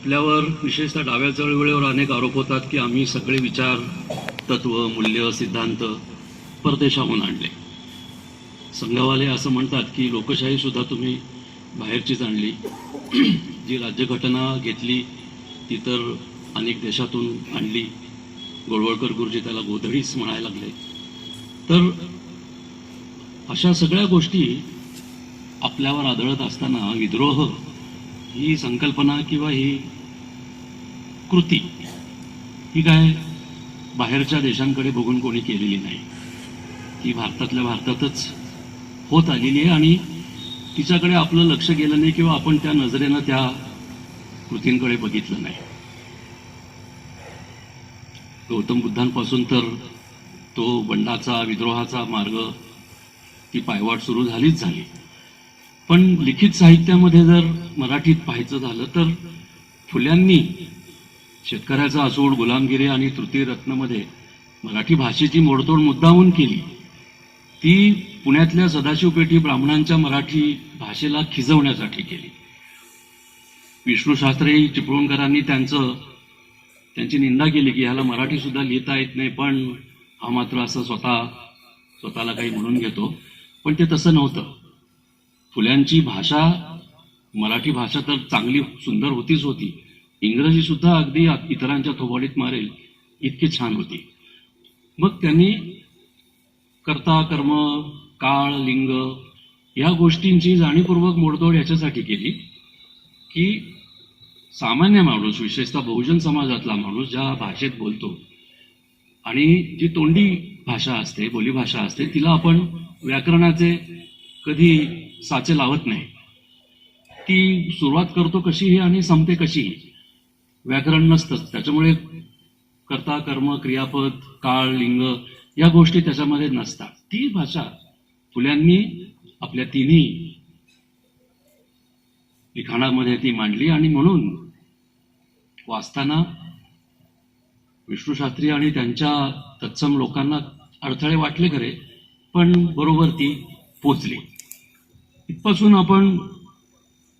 आपल्यावर विशेषतः डाव्या चळवळीवर अनेक आरोप होतात की आम्ही सगळे विचार तत्व मूल्य सिद्धांत परदेशाहून आणले. संघवाले असं म्हणतात की लोकशाही सुद्धा तुम्ही बाहेरचीच आणली. जी राज्यघटना घेतली ती तर अनेक देशातून आणली. गोळवळकर गुरुजी त्याला गोधडीच म्हणायला लागले. तर अशा सगळ्या गोष्टी आपल्यावर आदळत असताना विद्रोह ही संकल्पना किंवा ही कृती ही काय बाहेरच्या देशांकडे बघून कोणी केलेली नाही. ती भारतातल्या भारतातच होत आलेली आहे आणि तिच्याकडे आपलं लक्ष गेलं नाही किंवा आपण त्या नजरेनं त्या कृतींकडे बघितलं नाही. गौतम बुद्धांपासून तर तो बंडाचा विद्रोहाचा मार्ग ती पायवाट सुरू झालीच झाली. पण लिखित साहित्यामध्ये जर मराठीत पाहायचं झालं तर फुल्यांनी शेतकऱ्याचा असूड गुलामगिरी आणि तृतीय रत्नमध्ये मराठी भाषेची मोडतोड मुद्दाहून केली. ती पुण्यातल्या सदाशिव पेठी ब्राह्मणांच्या मराठी भाषेला खिजवण्यासाठी केली. विष्णू शास्त्री चिपळूणकरांनी त्यांचं त्यांची निंदा केली की ह्याला मराठीसुद्धा लिहिता येत नाही पण हा मात्र असं स्वतः स्वतःला काही म्हणून घेतो. पण ते तसं नव्हतं. फुल्यांची भाषा मराठी भाषा तर चांगली सुंदर होतीच होती. इंग्रजी सुद्धा अगदी इतरांच्या थोबाडीत मारेल इतकी छान होती. मग त्यांनी कर्ता कर्म काळ लिंग या गोष्टींची जाणीवपूर्वक मोडतोड याच्यासाठी केली की सामान्य माणूस विशेषतः बहुजन समाजातला माणूस ज्या भाषेत बोलतो आणि जी तोंडी भाषा असते बोलीभाषा असते तिला आपण व्याकरणाचे कधी साचे लावत नाही. ती सुरुवात करतो कशीही आणि संपते कशीही व्याकरण नसतंच. त्याच्यामुळे कर्ता कर्म क्रियापद काळ लिंग या गोष्टी त्याच्यामध्ये नसतात. ती भाषा फुल्यांनी आपल्या तिन्ही लिखाणामध्ये ती मांडली आणि म्हणून वाचताना विष्णूशास्त्री आणि त्यांच्या तत्सम लोकांना अडथळे वाटले खरे पण बरोबर ती पोचली. इथपासून आपण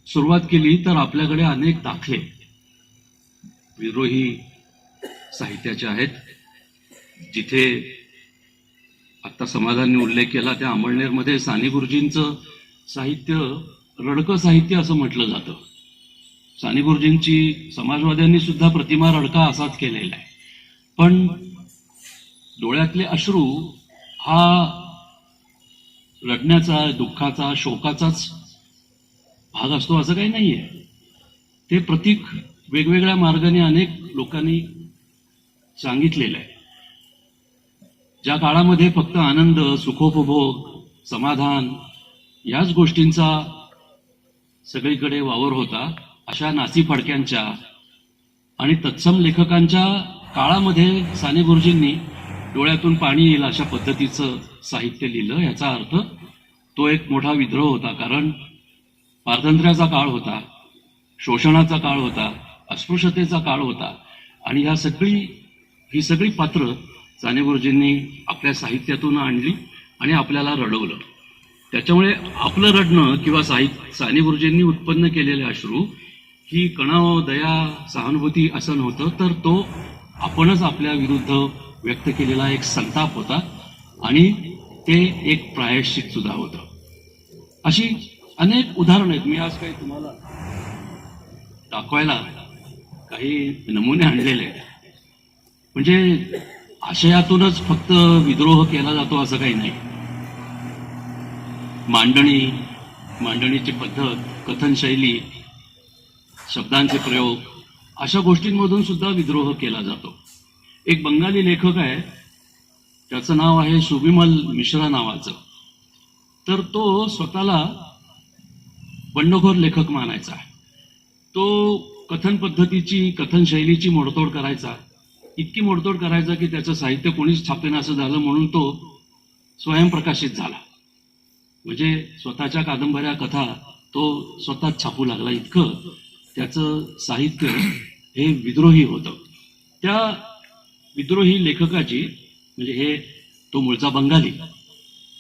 सुरुवात केली तर आपल्याकडे अनेक दाखले विद्रोही साहित्याचे आहेत. जिथे आता समाजांनी उल्लेख केला त्या अमळनेरमध्ये साने गुरुजींचं साहित्य रडकं साहित्य असं म्हटलं जातं. साने गुरुजींची समाजवाद्यांनी सुद्धा प्रतिमा रडका असाच केलेला आहे. पण डोळ्यातले अश्रू हा रडण्याचा दुःखाचा शोकाचाच भाग असतो असं काही नाही आहे ते प्रतीक वेगवेगळ्या मार्गाने अनेक लोकांनी सांगितलेलं आहे. ज्या काळामध्ये फक्त आनंद सुखोपभोग समाधान याच गोष्टींचा सगळीकडे वावर होता अशा नासी फडक्यांच्या आणि तत्सम लेखकांच्या काळामध्ये साने गुरुजींनी डोळ्यातून पाणी येईल अशा पद्धतीचं साहित्य लिहिलं याचा अर्थ तो एक मोठा विद्रोह होता कारण पारतंत्र्याचा काळ होता शोषणाचा काळ होता अस्पृश्यतेचा काळ होता. आणि ह्या सगळी ही सगळी पात्र साने गुरुजींनी आपल्या साहित्यातून आणली आणि आपल्याला रडवलं. त्याच्यामुळे आपलं रडणं किंवा साहित्य साने गुरुजींनी उत्पन्न केलेले अश्रू ही कणाव दया सहानुभूती असं नव्हतं तर तो आपणच आपल्या विरुद्ध व्यक्त केलेला एक संताप होता आणि ते एक प्रायश्चित सुद्धा होतं. अशी अनेक उदाहरणं आहेत. मी आज काही तुम्हाला दाखवायला काही नमुने आणलेले म्हणजे आशयातूनच फक्त विद्रोह केला जातो असं काही नाही. मांडणी मांडणीची पद्धत कथन शैली शब्दांचे प्रयोग अशा गोष्टींमधून सुद्धा विद्रोह केला जातो. एक बंगाली लेखक आहे. त्याचं नाव आहे सुबिमल मिश्रा नावाचं. तर तो स्वतःला बंडखोर लेखक मानायचा तो कथन पद्धतीची कथन शैलीची मोडतोड करायचा. इतकी मोडतोड करायचा की त्याचं साहित्य कोणीच छापेन असं झालं म्हणून तो स्वयंप्रकाशित झाला. म्हणजे स्वतःच्या कादंबऱ्या कथा तो स्वतःच छापू लागला. इतकं त्याचं साहित्य हे विद्रोही होतं. त्या विद्रोही लेखकाची म्हणजे हे तो मूळचा बंगाली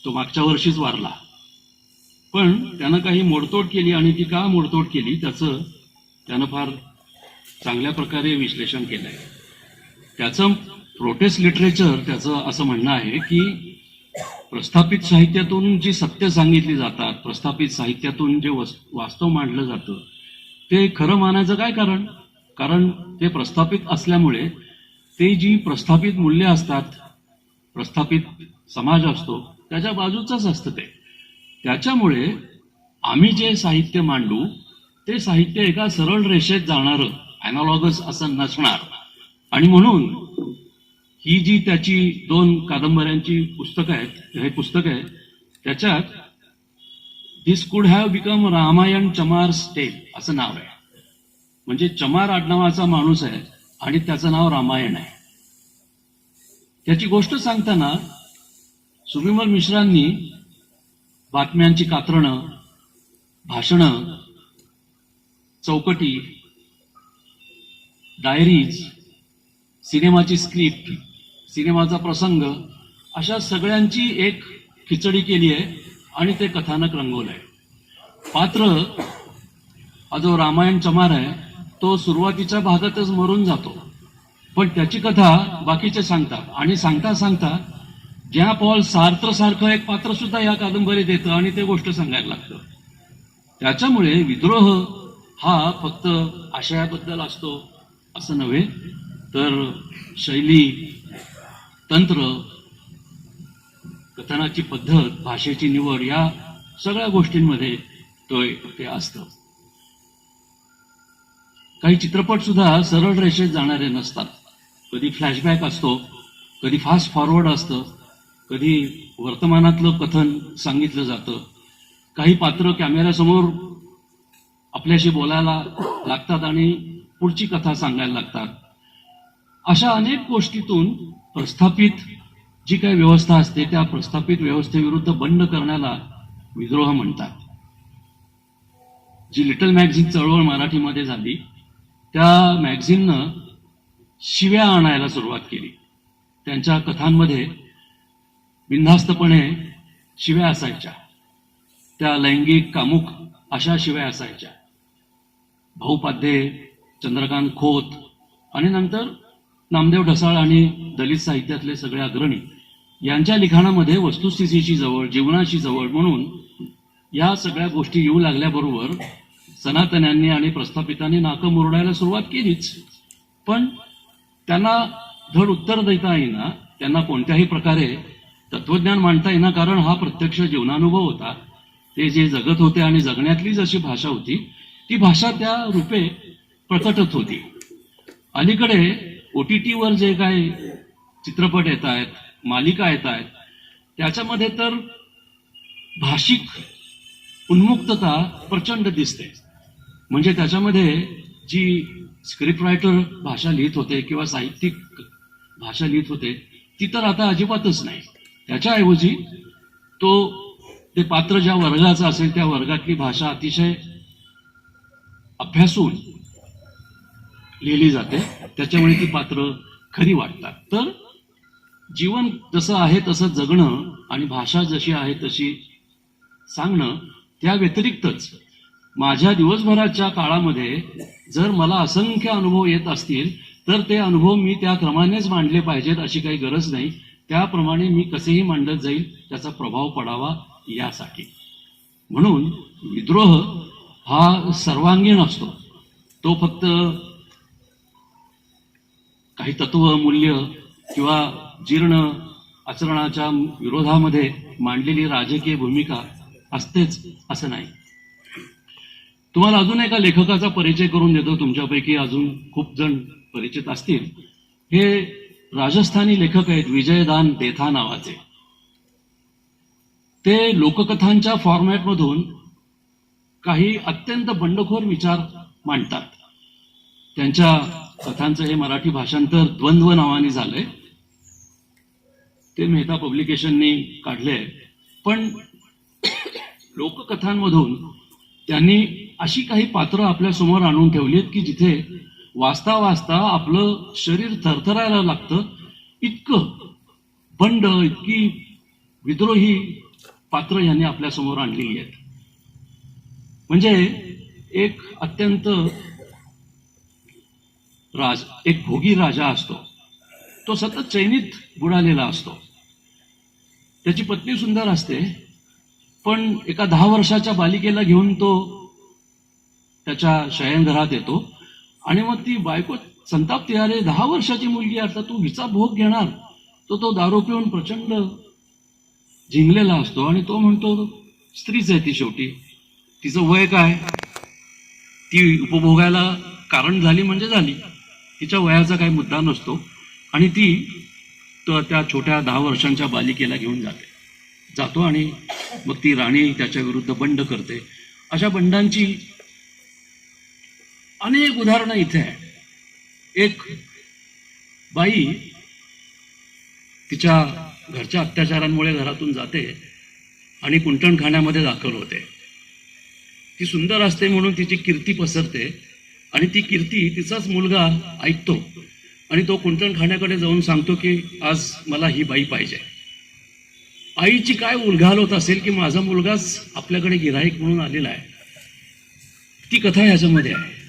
तो मागच्या वर्षीच वारला. पण त्यानं काही मोडतोड केली आणि ती का मोडतोड केली त्याचं त्यानं फार चांगल्या प्रकारे विश्लेषण केलंय. त्याचं प्रोटेस्ट लिटरेचर त्याचं असं म्हणणं आहे की प्रस्थापित साहित्यातून जी सत्य सांगितली जातात प्रस्थापित साहित्यातून जे वस् वास्तव मांडलं जातं ते खरं मानायचं काय कारण? कारण ते प्रस्थापित असल्यामुळे ते जी प्रस्थापित मूल्य असतात प्रस्थापित समाज असतो त्याच्या बाजूचंच असतं ते. त्याच्यामुळे आम्ही जे साहित्य मांडू ते साहित्य एका सरळ रेषेत जाणारं अॅनालॉगस असं नसणार. आणि म्हणून ही जी त्याची दोन कादंबऱ्यांची पुस्तकं आहेत हे पुस्तक आहे त्याच्यात दिस कुड हॅव बिकम रामायण चमार स्टेल असं नाव आहे. म्हणजे चमार आडनावाचा माणूस आहे आणि त्याचं नाव रामायण आहे. त्याची गोष्ट सांगताना सुविमल मिश्रांनी बातम्यांची कात्रणं भाषणं चौकटी डायरीज सिनेमाची स्क्रिप्ट सिनेमाचा प्रसंग अशा सगळ्यांची एक खिचडी केली आहे आणि ते कथानक रंगवलं आहे पात्र हा जो रामायण चमार आहे तो सुरुवातीच्या भागातच मरून जातो. पण त्याची कथा बाकीचे सांगतात. आणि सांगता सांगता ज्या पॉल सार्त्र सारखं एक पात्र सुद्धा या कादंबरीत येतं आणि ते गोष्ट सांगायला लागतं. त्याच्यामुळे विद्रोह हा फक्त आशयाबद्दल असतो असं नव्हे तर शैली तंत्र कथनाची पद्धत भाषेची निवड या सगळ्या गोष्टींमध्ये तो ते असतं. काही चित्रपट सुद्धा सरळ रेषेत जाणारे नसतात. कधी फ्लॅशबॅक असतो कधी फास्ट फॉरवर्ड असतं कधी वर्तमानातलं कथन सांगितलं जातं. काही पात्र कॅमेऱ्यासमोर आपल्याशी बोलायला लागतात आणि पुढची कथा सांगायला लागतात. अशा अनेक गोष्टीतून प्रस्थापित जी काही व्यवस्था असते त्या प्रस्थापित व्यवस्थेविरुद्ध बंड करण्याला विद्रोह म्हणतात. जी लिटल मॅगझिन चळवळ मराठीमध्ये झाली त्या मॅगझिननं शिव्या आणायला सुरुवात केली. त्यांच्या कथांमध्ये बिनधास्तपणे शिव्या असायच्या. त्या लैंगिक कामुक अशा शिव्या असायच्या. भाऊ पाध्ये चंद्रकांत खोत आणि नंतर नामदेव ढसाळ आणि दलित साहित्यातले सगळे अग्रणी यांच्या लिखाणामध्ये वस्तुस्थितीची जवळ जीवनाची जवळ म्हणून या सगळ्या गोष्टी येऊ लागल्याबरोबर सनातन्यांनी आणि प्रस्थापितांनी नाकं मुरडायला सुरुवात केलीच. पण त्यांना धड उत्तर देता येईना त्यांना कोणत्याही प्रकारे तत्वज्ञान मांडता येईना कारण हा प्रत्यक्ष जीवनानुभव होता. ते जे जगत होते आणि जगण्यातली जशी भाषा होती ती भाषा त्या रूपे प्रकटत होती. अलीकडे ओ टी टीवर जे काही चित्रपट येत आहेत मालिका येत आहेत त्याच्यामध्ये तर भाषिक उन्मुक्तता प्रचंड दिसते. म्हणजे त्याच्यामध्ये जी स्क्रिप्ट रायटर भाषा लिहित होते किंवा साहित्यिक भाषा लिहित होते ती तर आता अजिबातच नाही. त्याच्याऐवजी तो ते पात्र ज्या वर्गाचं असेल त्या वर्गातली भाषा अतिशय अभ्यासून लिहिली जाते. त्याच्यामुळे ती पात्र खरी वाटतात. तर जीवन जसं आहे तसं जगणं आणि भाषा जशी आहे तशी सांगणं त्या व्यतिरिक्तच माझ्या दिवसभराच्या काळामध्ये जर मला असंख्य अनुभव येत असतील तर ते अनुभव मी त्या क्रमानेच मांडले पाहिजेत अशी काही गरज नाही. त्याप्रमाणे मी कसेही मांडत जाईल त्याचा प्रभाव पडावा यासाठी. म्हणून विद्रोह हा सर्वांगीण असतो. तो फक्त काही तत्व मूल्य किंवा जीर्ण आचरणाच्या विरोधामध्ये मांडलेली राजकीय भूमिका असतेच असं नाही. तुम्हाला अजून एका लेखकाचा परिचय करून देतो. तुमच्यापैकी अजून खूप जण परिचित असतील. हे राजस्थानी लेखक आहेत विजयदान देथा नावाचे. ते लोककथांच्या फॉर्मॅटमधून काही अत्यंत बंडखोर विचार मांडतात. त्यांच्या कथांचं हे मराठी भाषांतर द्वंद्व नावाने झालंय. ते मेहता पब्लिकेशननी काढले पण लोककथांमधून त्यांनी अशी काही पात्र आपल्यासमोर आणून ठेवलीत की जिथे वाचता वाचता आपलं शरीर थरथरायला लागतं इतकं बंड इतकी विद्रोही पात्र यांनी आपल्यासमोर आणलेली आहेत. म्हणजे एक अत्यंत राज एक भोगी राजा असतो. तो सतत चैनीत बुडालेला असतो. त्याची पत्नी सुंदर असते पण एका दहा वर्षाच्या बालिकेला घेऊन तो त्याच्या शयनघरात येतो. आणि मग ती बायको संतापते अरे दहा वर्षाची मुलगी आता तू हिचा भोग घेणार. तो तो दारू पिऊन प्रचंड जिंकलेला असतो आणि तो म्हणतो स्त्रीच आहे ती शेवटी. तिचं वय काय? ती उपभोगायला कारण झाली म्हणजे झाली. तिच्या वयाचा काही मुद्दा नसतो. आणि ती तर त्या छोट्या दहा वर्षांच्या बालिकेला घेऊन जाते. जातो आणि मग ती राणी त्याच्या विरुद्ध बंड करते. अशा बंडांची अनेक उदाहरणं इथे आहे एक बाई तिच्या घरच्या अत्याचारांमुळे घरातून जाते आणि कुंटणखान्यामध्ये दाखल होते. ती सुंदर असते म्हणून तिची कीर्ती पसरते आणि ती कीर्ती तिचाच मुलगा ऐकतो आणि तो कुंटणखान्याकडे जाऊन सांगतो की आज मला ही बाई पाहिजे. आईची काय उलघाल होत असेल की माझा मुलगाच आपल्याकडे गिराईक म्हणून आलेला आहे. ती कथा ह्याच्यामध्ये आहे.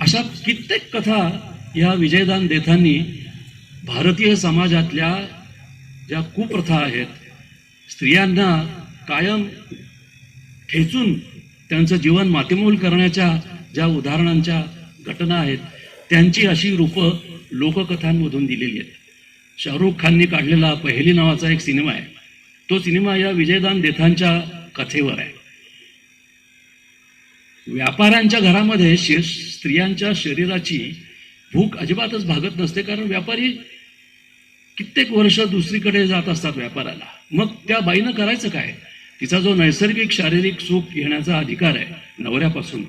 अशा कित्येक कथा या विजयदान देतांनी भारतीय समाजातल्या ज्या कुप्रथा आहेत स्त्रियांना कायम ठेचून त्यांचं जीवन मातीमूल करण्याच्या ज्या उदाहरणांच्या घटना आहेत त्यांची अशी रूपं लोककथांमधून दिलेली आहेत. शाहरुख खानने काढलेला पहिली नावाचा एक सिनेमा आहे. तो सिनेमा या विजयदान देथांच्या कथेवर आहे. व्यापाऱ्यांच्या घरामध्ये शे- स्त्रियांच्या शरीराची भूक अजिबातच भागत नसते कारण व्यापारी कित्येक वर्ष दुसरीकडे जात असतात व्यापाराला. मग त्या बाईनं करायचं काय? तिचा जो नैसर्गिक शारीरिक सुख घेण्याचा अधिकार आहे नवऱ्यापासून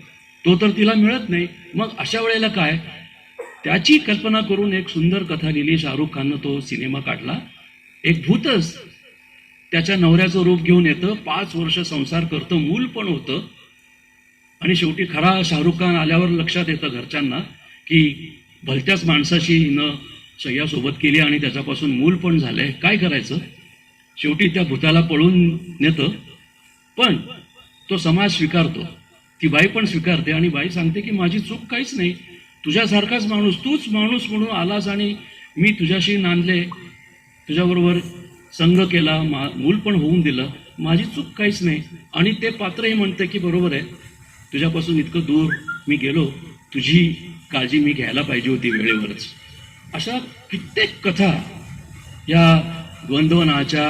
तो तर तिला मिळत नाही. मग अशा वेळेला काय? त्याची कल्पना करून एक सुंदर कथा लिहिली शाहरुख खाननं तो सिनेमा काढला. एक भूतच त्याच्या नवऱ्याचं रूप घेऊन येतं. पाच वर्ष संसार करतं मूल पण होतं. आणि शेवटी खरा शाहरुख खान आल्यावर लक्षात येतं घरच्यांना की भलत्याच माणसाशी हिनं शय्यासोबत केली आणि त्याच्यापासून मूल पण झालंय. काय करायचं? शेवटी त्या भूताला पळून नेतं. पण तो समाज स्वीकारतो. ती बाई पण स्वीकारते आणि बाई सांगते की माझी चूक काहीच नाही. तुझ्यासारखाच माणूस तूच माणूस म्हणून आलास आणि मी तुझ्याशी नांदले. तुझ्याबरोबर संघ केला मा मूल पण होऊन दिलं. माझी चूक काहीच नाही. आणि ते पात्रही म्हणते की बरोबर आहे. तुझ्यापासून इतकं दूर मी गेलो तुझी काळजी मी घ्यायला पाहिजे होती वेळेवरच. अशा कित्येक कथा या द्वंद्वनाच्या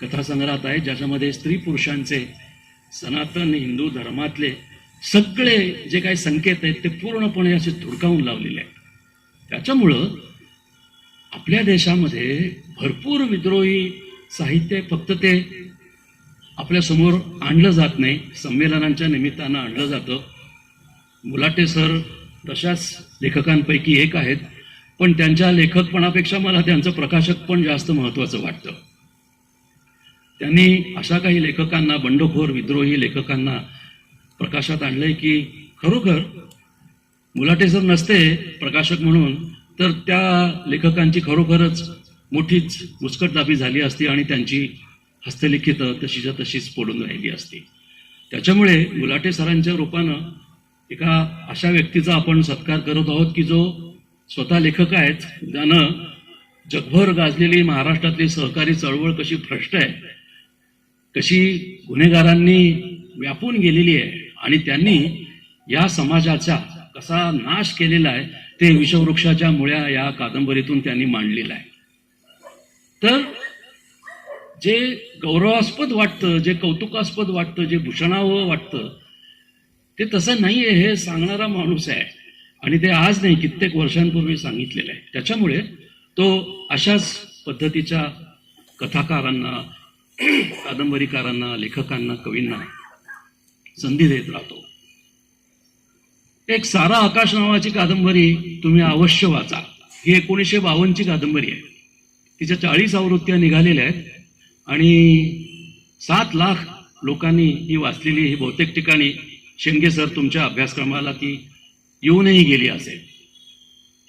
कथासंग्रहात आहेत ज्याच्यामध्ये स्त्री पुरुषांचे सनातन हिंदू धर्मातले सगळे जे काही संकेत आहेत ते पूर्णपणे असे धुडकावून लावलेले आहेत. त्याच्यामुळं आपल्या देशामध्ये भरपूर विद्रोही साहित्य फक्त ते आपल्यासमोर आणलं जात नाही संमेलनांच्या निमित्तानं आणलं जातं. मुलाटे सर तशाच लेखकांपैकी एक आहेत पण त्यांच्या लेखकपणापेक्षा मला त्यांचं प्रकाशक पण जास्त महत्त्वाचं वाटतं. त्यांनी अशा काही लेखकांना बंडखोर विद्रोही लेखकांना प्रकाशात आणलंय की खरोखर मुलाटे सर नसते प्रकाशक म्हणून तर त्या लेखकांची खरोखरच मोठीच मुस्कटदाबी झाली असती आणि त्यांची हस्तलिखित तशीच्या तशीच पडून राहिली असती. त्याच्यामुळे मुलाटे सरांच्या रूपानं एका अशा व्यक्तीचा आपण सत्कार करत आहोत की जो स्वतः लेखक आहेत. ज्यानं जगभर गाजलेली महाराष्ट्रातली सहकारी चळवळ कशी भ्रष्ट आहे कशी गुन्हेगारांनी व्यापून गेलेली आहे आणि त्यांनी या समाजाचा कसा नाश केलेला आहे ते विषवृक्षाच्या मुळ्या या कादंबरीतून त्यांनी मांडलेलं आहे. तर जे गौरवास्पद वाटतं जे कौतुकास्पद वाटतं जे भूषणावं वाटतं ते तसं नाही आहे हे सांगणारा माणूस आहे. आणि ते आज नाही कित्येक वर्षांपूर्वी सांगितलेलं आहे. त्याच्यामुळे तो अशाच पद्धतीच्या कथाकारांना कादंबरीकारांना लेखकांना कवींना संधी देत राहतो. एक सारा आकाश नावाची कादंबरी तुम्ही अवश्य वाचा. ही एकोणीसशे बावन्नची कादंबरी आहे. तिच्या चाळीस आवृत्त्या निघालेल्या आहेत. आणि सात लाख लोकांनी ही वाचलेली ही बहुतेक ठिकाणी शेंगे सर तुमच्या अभ्यासक्रमाला ती येऊनही गेली असेल.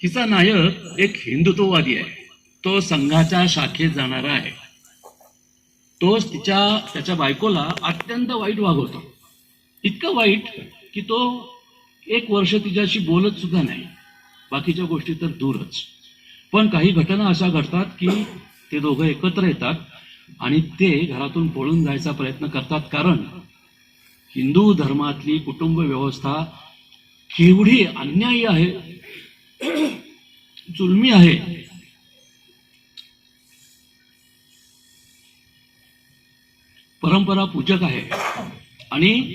हिचा नायक एक हिंदुत्ववादी आहे. तो संघाच्या शाखेत जाणारा आहे. तोच तिच्या त्याच्या बायकोला अत्यंत वाईट वागवतो इतकं वाईट की तो एक वर्ष तिच्याशी बोलत सुद्धा नाही. बाकीच्या गोष्टी तर दूरच. पण काही घटना अशा घडतात की ते दोघं एकत्र येतात. आणि ते घरातून पळून जायचा प्रयत्न करतात. कारण हिंदू धर्मातली कुटुंब व्यवस्था केवढी अन्यायी आहे जुलमी आहे. परंपरा पूजक आहे. आणि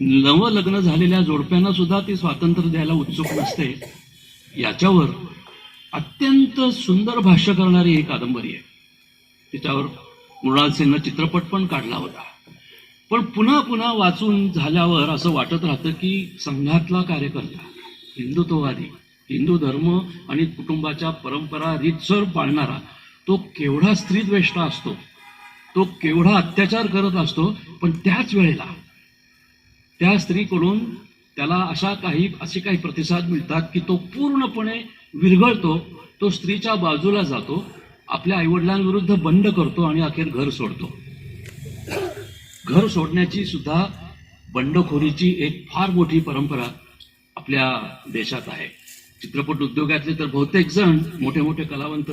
नवलग्न झालेल्या जोडप्यांना सुद्धा ती स्वातंत्र्य द्यायला उत्सुक नसते. याच्यावर अत्यंत सुंदर भाष्य करणारी ही कादंबरी आहे. तिच्यावर मृणाल सिंगनं चित्रपट पण काढला होता. पण पुन्हा पुन्हा वाचून झाल्यावर असं वाटत राहतं की संघातला कार्यकर्ता हिंदुत्ववादी हिंदू धर्म आणि कुटुंबाच्या परंपरा रीतसर पाळणारा तो केवढा स्त्रीद्वेष्टा असतो तो केवढा अत्याचार करत असतो पण त्याच वेळेला त्या स्त्रीकडून त्याला अशा काही असे काही प्रतिसाद मिळतात की तो पूर्णपणे विरघळतो तो स्त्रीच्या बाजूला जातो आपल्या आईवडिलांविरुद्ध बंड करतो आणि अखेर घर सोडतो. घर सोडण्याची सुद्धा बंडखोरीची एक फार मोठी परंपरा आपल्या देशात आहे. चित्रपट उद्योगातले तर बहुतेक जण मोठे मोठे कलावंत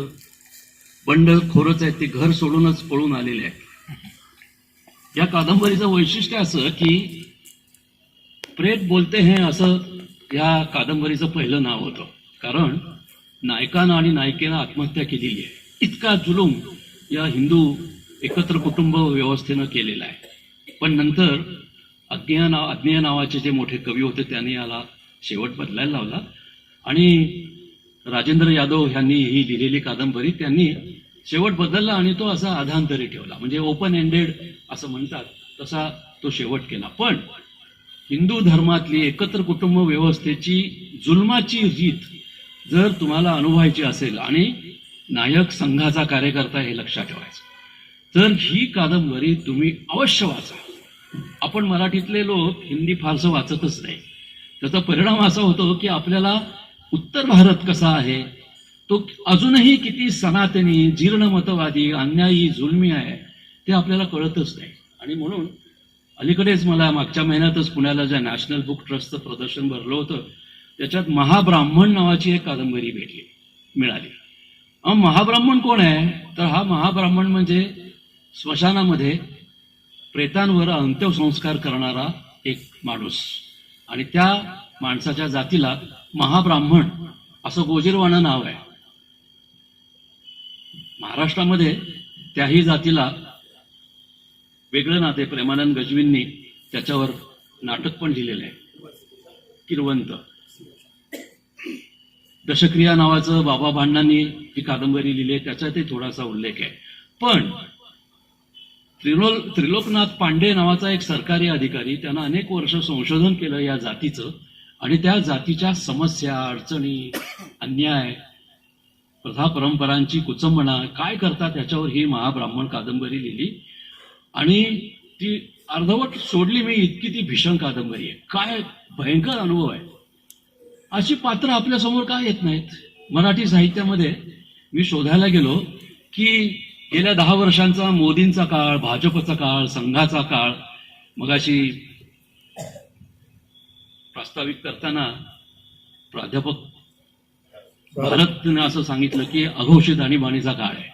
बंडखोरच आहेत ते घर सोडूनच पळून आलेले आहेत. या कादंबरीचं वैशिष्ट्य असं की प्रेत बोलते हे असं या कादंबरीचं पहिलं नाव होतं. कारण नायकानं आणि नायिकेनं आत्महत्या केलेली आहे. इतका जुलूम या हिंदू एकत्र कुटुंब व्यवस्थेनं केलेला आहे. पण नंतर अज्ञेय नाव अज्ञेय नावाचे जे मोठे कवी होते त्यांनी याला शेवट बदलायला लावला. आणि राजेंद्र यादव यांनी ही लिहिलेली कादंबरी त्यांनी शेवट बदलला आणि तो असा आधांतरी ठेवला. म्हणजे ओपन एंडेड असं म्हणतात तसा तो शेवट केला. पण हिंदू धर्मातली एकत्र कुटुंब व्यवस्थेची जुलमाची रीत जर तुम्हाला अनुभवायची असेल आणि नायक संघाचा कार्यकर्ता हे लक्षात ठेवायचं. तर ही कादंबरी तुम्ही अवश्य वाचा. आपण मराठीतले लोक हिंदी फारसं वाचतच नाही. त्याचा परिणाम असा होतो की आपल्याला उत्तर भारत कसा आहे? तो अजूनही किती सनातनी जीर्णमतवादी अन्यायी जुलमी आहे ते आपल्याला कळतच नाही. आणि म्हणून अलीकडेच मला मागच्या महिन्यातच पुण्याला ज्या नॅशनल बुक ट्रस्टचं प्रदर्शन भरलं होतं त्याच्यात महाब्राह्मण नावाची एक कादंबरी भेटली मिळाली. महाब्राह्मण कोण आहे? तर हा महाब्राह्मण म्हणजे स्मशानामध्ये प्रेतांवर अंत्यसंस्कार करणारा एक माणूस. आणि त्या माणसाच्या जातीला महाब्राह्मण असं गोजीरवाणं नाव आहे. महाराष्ट्रामध्ये त्याही जातीला वेगळं नाते प्रेमानंद गजवींनी त्याच्यावर नाटक पण लिहिलेलं आहे. किरवंत. दशक्रिया नावाचं बाबा भांडांनी ही कादंबरी लिहिली आहे त्याच्यातही थोडासा उल्लेख आहे. पण त्रिलोल त्रिलोकनाथ पांडे नावाचा एक सरकारी अधिकारी त्यानं अनेक वर्ष संशोधन केलं या जातीचं आणि त्या जातीच्या समस्या अडचणी अन्याय प्रथा परंपरांची कुचंबणा काय करतात त्याच्यावर ही महाब्राह्मण कादंबरी लिहिली. आणि ती अर्धवट सोडली मी इतकी ती भीषण कादंबरी आहे. काय भयंकर अनुभव आहे. अशी पात्र आपल्यासमोर का येत नाहीत? मराठी साहित्यामध्ये मी शोधायला गेलो की गेल्या दहा वर्षांचा मोदींचा काळ भाजपचा काळ संघाचा काळ मगाशी प्रास्ताविक करताना प्राध्यापक भारतने असं सांगितलं की अघोषित आणीबाणीचा काळ आहे.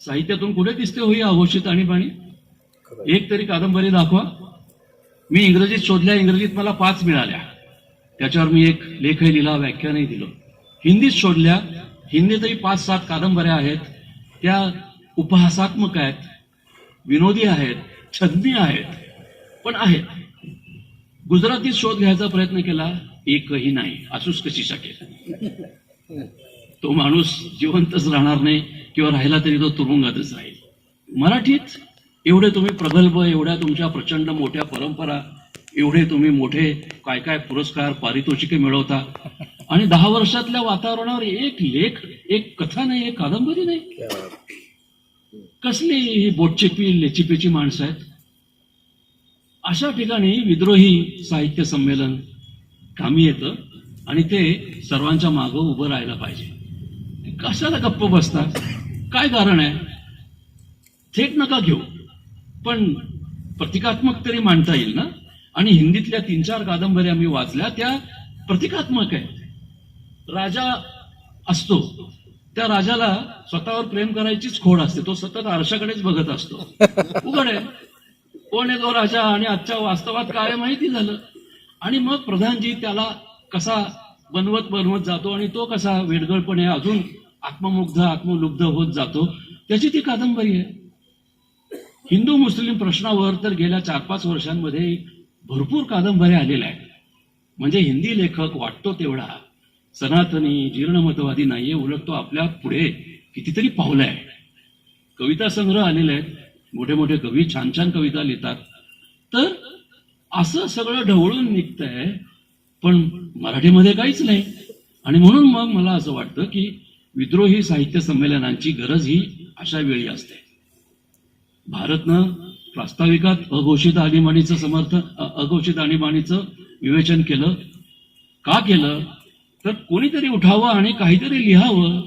साहित्यातून कुठे दिसते होई अघोषित आणीबाणी? एक तरी कादंबरी दाखवा. मी इंग्रजीत शोधल्या इंग्रजीत मला पाच मिळाल्या. त्याच्यावर मी एक लेखही लिहिला व्याख्यानही दिलं. हिंदीत शोधल्या हिंदीतही पाच सात कादंबऱ्या आहेत. त्या उपहासात्मक आहेत विनोदी आहेत छंदी आहेत पण आहेत. गुजरातीत शोध घ्यायचा प्रयत्न केला एकही नाही. असूच कशी शकेल? तो माणूस जिवंतच राहणार नाही किंवा राहिला तरी तो तुरुंगातच राहील. मराठीत एवढे तुम्ही प्रगल्भ एवढ्या तुमच्या प्रचंड मोठ्या परंपरा एवढे तुम्ही मोठे काय काय पुरस्कार पारितोषिके मिळवता. आणि दहा वर्षातल्या वातावरणावर एक लेख एक कथा नाही एक कादंबरी नाही. कसली ही बोटचेपी लेचिपेची माणसं आहेत? अशा ठिकाणी विद्रोही साहित्य संमेलन कामी येतं आणि ते सर्वांच्या मागं उभं राहायला पाहिजे. कशाला गप्प बसतात काय कारण आहे? थेट नका घेऊ. पण प्रतिकात्मक तरी मांडता येईल ना? आणि हिंदीतल्या तीन चार कादंबऱ्या मी वाचल्या त्या प्रतिकात्मक आहेत. राजा असतो. त्या राजाला स्वतःवर प्रेम करायचीच खोड असते. तो सतत आरशाकडेच बघत असतो. उघड आहे. कोण आहे तो राजा आणि आजच्या वास्तवात काय माहिती झालं. आणि मग प्रधानजी त्याला कसा बनवत बनवत जातो आणि तो कसा वेडगळपणे अजून आत्ममुग्ध आत्मलुब्ध होत जातो त्याची ती कादंबरी आहे. हिंदू मुस्लिम प्रश्नावर तर गेल्या चार पाच वर्षांमध्ये भरपूर कादंबऱ्या आलेल्या आहेत. म्हणजे हिंदी लेखक वाटतो तेवढा. सनातनी जीर्णमतवादी नाहीये उलट तो आपल्या पुढे कितीतरी पावला आहे कविता संग्रह आलेले आहेत. मोठे मोठे कवी छान छान कविता लिहितात. तर असं सगळं ढवळून निघतंय पण मराठीमध्ये काहीच नाही. आणि म्हणून मग मला असं वाटतं की विद्रोही साहित्य संमेलनांची गरज ही अशा वेळी असते. भारतनं प्रास्ताविकात अघोषित आणीबाणीचं समर्थन अघोषित आणीबाणीचं विवेचन केलं. का केलं? तर कोणीतरी उठावं आणि काहीतरी लिहावं.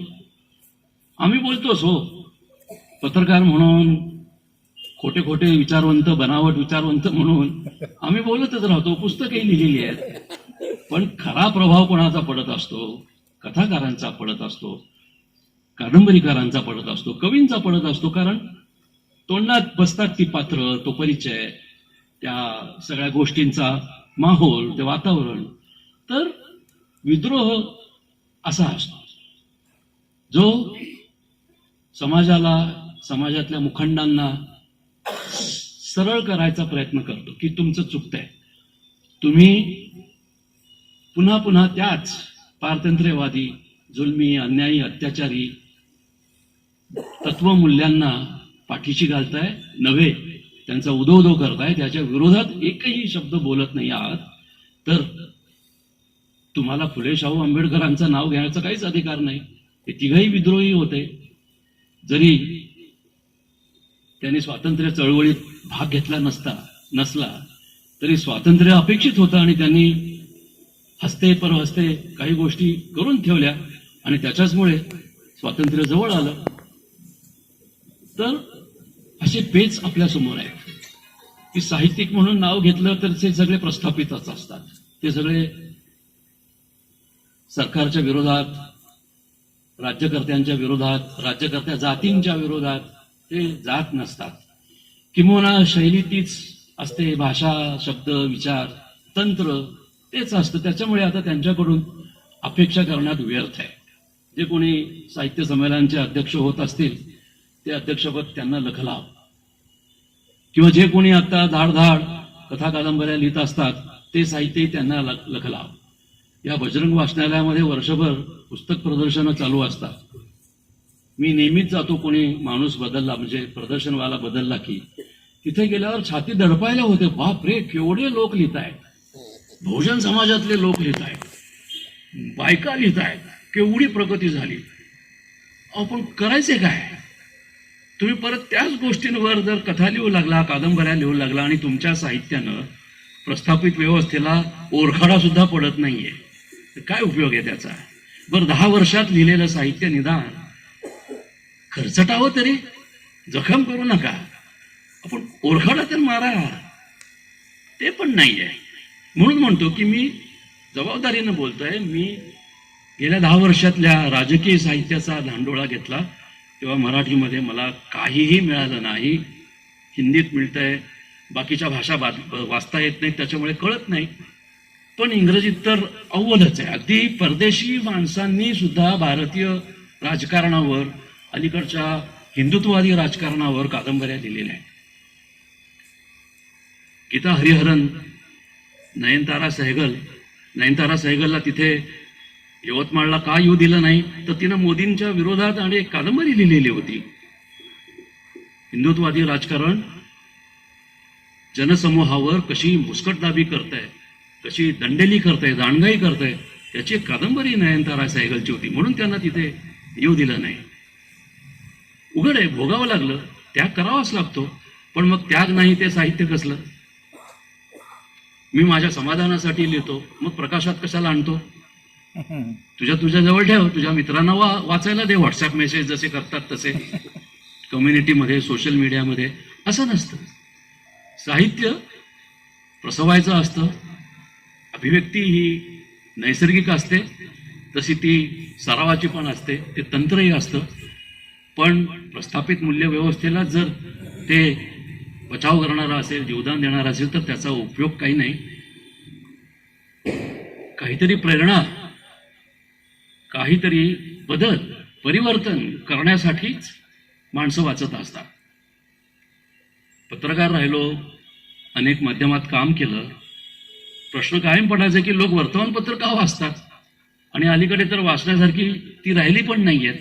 आम्ही बोलतोच हो. पत्रकार म्हणून खोटे खोटे विचारवंत बनावट विचारवंत म्हणून आम्ही बोलतच राहतो पुस्तकही लिहिलेली आहेत. पण खरा प्रभाव कोणाचा पडत असतो? कथाकारांचा पडत असतो. कादंबरीकारांचा पडत असतो. कवींचा पडत असतो. कारण तोंडात बसतात ती पात्र तो परिचय त्या सगळ्या गोष्टींचा माहोल ते वातावरण. तर विद्रोह असा असतो. जो समाजाला समाजातल्या मुखंडांना सरळ करायचा प्रयत्न करतो की तुमचं चुकतंय. तुम्ही पुन्हा पुन्हा त्याच पारतंत्र्यवादी जुलमी अन्यायी अत्याचारी तत्वमूल्यांना पाठीशी घालताय नव्हे त्यांचा उदो उदो करताय त्याच्या विरोधात एकही शब्द बोलत नाही आहात. तर तुम्हाला फुले शाहू आंबेडकरांचं नाव घेण्याचा काहीच अधिकार नाही. ते तिघही विद्रोही होते. जरी त्यांनी स्वातंत्र्य चळवळीत भाग घेतला नसता नसला तरी स्वातंत्र्य अपेक्षित होतं आणि त्यांनी हस्ते परहस्ते काही गोष्टी करून ठेवल्या आणि त्याच्याचमुळे स्वातंत्र्य जवळ आलं. तर असे पेच आपल्यासमोर आहेत की साहित्यिक म्हणून नाव घेतलं तर ते सगळे प्रस्थापितच असतात. ते सगळे सरकारच्या विरोधात राज्यकर्त्यांच्या विरोधात राज्यकर्त्या जातींच्या विरोधात ते जात नसतात. किंवा शैली तीच असते भाषा शब्द विचार तंत्र तेच असतं. त्याच्यामुळे आता त्यांच्याकडून अपेक्षा करण्यात व्यर्थ आहे. जे कोणी साहित्य संमेलनाचे अध्यक्ष होत असतील ते अध्यक्षपद त्यांना लखलाव किंवा जे कोणी आता धाड धाड कथा कादंबऱ्या लिहित असतात ते साहित्यही त्यांना लख- लखलाव या बजरंग वाचनालयामध्ये वर्षभर पुस्तक प्रदर्शनं चालू असतात. मी नेहमीच जातो कोणी माणूस बदलला म्हणजे प्रदर्शनवाला बदलला की तिथे गेल्यावर छाती दडपायला होते. बाप रे केवढे लोक लिहित आहेत. बहुजन समाजातले लोक लिहित आहेत. बायका लिहित आहेत. केवढी प्रगती झाली. आपण करायचे काय? तुम्ही परत त्याच गोष्टींवर जर कथा लिहू लागला कादंबऱ्या लिहू लागला आणि तुमच्या साहित्यानं प्रस्थापित व्यवस्थेला ओरखडा सुद्धा पडत नाहीये तर काय उपयोग आहे त्याचा? बरं दहा वर्षात लिहिलेलं साहित्य निदान खर्चटावं तरी जखम करू नका. आपण ओरखडा तर मारा. ते पण नाही आहे म्हणून म्हणतो की मी जबाबदारीनं बोलतोय. मी गेल्या दहा वर्षातल्या राजकीय साहित्याचा धांडोळा घेतला. तेव्हा मराठीमध्ये मला काहीही मिळालं नाही. हिंदीत मिळतंय बाकीच्या भाषा बात- वाचता येत नाहीत त्याच्यामुळे कळत नाही. पण इंग्रजीत तर अव्वलच आहे. अगदी परदेशी माणसांनी सुद्धा भारतीय राजकारणावर अलीकडच्या हिंदुत्ववादी राजकारणावर कादंबऱ्या लिहिलेल्या आहेत. गीता हरिहरन नयनतारा सहगल नयनतारा सहगलला तिथे यवतमाळला का येऊ दिलं नाही तर तिनं मोदींच्या विरोधात आणि एक कादंबरी लिहिलेली होती. हिंदुत्ववादी राजकारण जनसमूहावर कशी मुस्कटदाबी करताय कशी दंडेली करताय दांडगाई करताय त्याची एक कादंबरी नयनतारा सहगलची होती. म्हणून त्यांना तिथे येऊ दिलं नाही. उघड आहे भोगावं लागलं त्याग करावाच लागतो पण मग त्याग नाही ते साहित्य कसलं? मी माझ्या समाधानासाठी लिहितो मग प्रकाशात कशाला आणतो? तुझ्या तुझ्या जवळ ठेव तुझ्या मित्रांना वा वाचायला दे व्हॉट्सअप मेसेज जसे करतात तसे. कम्युनिटीमध्ये सोशल मीडियामध्ये असं नसतं. साहित्य प्रसवायचं असतं. अभिव्यक्ती ही नैसर्गिक असते. तशी ती सरावाची पण असते. ते तंत्रही असतं. पण प्रस्थापित मूल्य व्यवस्थेला जर ते बचाव करणारा असेल जीवदान देणारा असेल तर त्याचा उपयोग काही नाही. काहीतरी प्रेरणा काहीतरी बदल परिवर्तन करण्यासाठीच माणसं वाचत असतात. पत्रकार राहिलो अनेक माध्यमात काम केलं. प्रश्न कायम पडायचा की लोक वर्तमानपत्र का वाचतात? आणि अलीकडे तर वाचण्यासारखी ती राहिली पण नाहीयेत.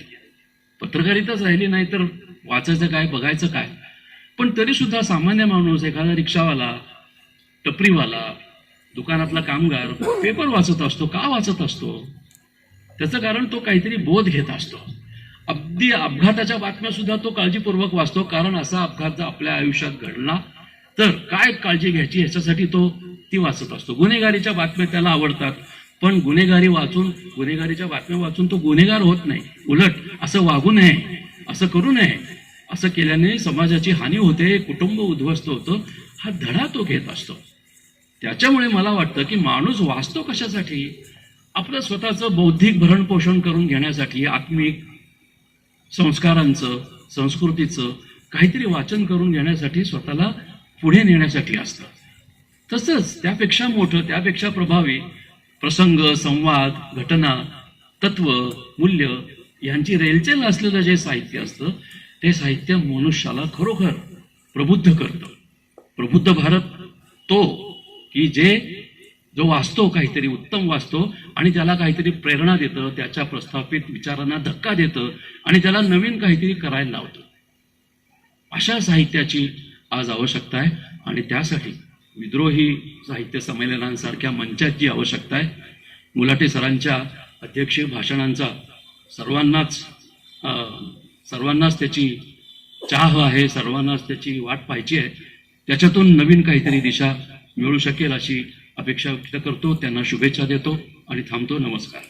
पत्रकारिताच राहिली नाही तर वाचायचं काय बघायचं काय? पण तरी सुद्धा सामान्य माणूस एखादा रिक्षावाला टपरीवाला दुकानातला कामगार पेपर वाचत असतो का वाचत असतो? त्याचं कारण तो काहीतरी बोध घेत असतो. अगदी अपघाताच्या बातम्या सुद्धा तो काळजीपूर्वक वाचतो. कारण असा अपघात जर आपल्या आयुष्यात घडला तर काय काळजी घ्यायची ह्याच्यासाठी तो ती वाचत असतो. गुन्हेगारीच्या बातम्या त्याला आवडतात पण गुन्हेगारी वाचून गुन्हेगारीच्या बातम्या वाचून तो गुन्हेगार होत नाही. उलट असं वागू नये असं करू नये असं केल्याने समाजाची हानी होते कुटुंब उद्ध्वस्त होतं हा धडा तो घेत असतो. त्याच्यामुळे मला वाटतं की माणूस वाचतो कशासाठी? आपलं स्वतःचं बौद्धिक भरणपोषण करून घेण्यासाठी आत्मिक संस्कारांचं संस्कृतीचं काहीतरी वाचन करून घेण्यासाठी स्वतःला पुढे नेण्यासाठी असतं. तसंच त्यापेक्षा मोठं त्यापेक्षा प्रभावी प्रसंग संवाद घटना तत्व मूल्य यांची रेलचेल असलेलं जे साहित्य असतं ते साहित्य मनुष्याला खरोखर प्रबुद्ध करतं. प्रबुद्ध भारत तो की जे जो वाचतो काहीतरी उत्तम वाचतो आणि त्याला काहीतरी प्रेरणा देतं त्याच्या प्रस्थापित विचारांना धक्का देतं आणि त्याला नवीन काहीतरी करायला लावतं. अशा साहित्याची आज आवश्यकता आहे आणि त्यासाठी विद्रोही साहित्य संमेलनांसारख्या मंचाची आवश्यकता आहे मुलाटे सरांच्या अध्यक्षीय भाषणांचा सर्वांनाच अं, सर्वांनाच त्याची चाह आहे सर्वांनाच त्याची वाट पाहिजे आहे त्याच्यातून नवीन काहीतरी दिशा मिळू शकेल अशी अपेक्षा व्यक्त करतो त्यांना शुभेच्छा देतो आणि थांबतो. नमस्कार.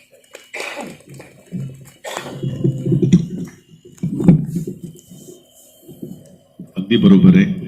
अगदी बरोबर आहे.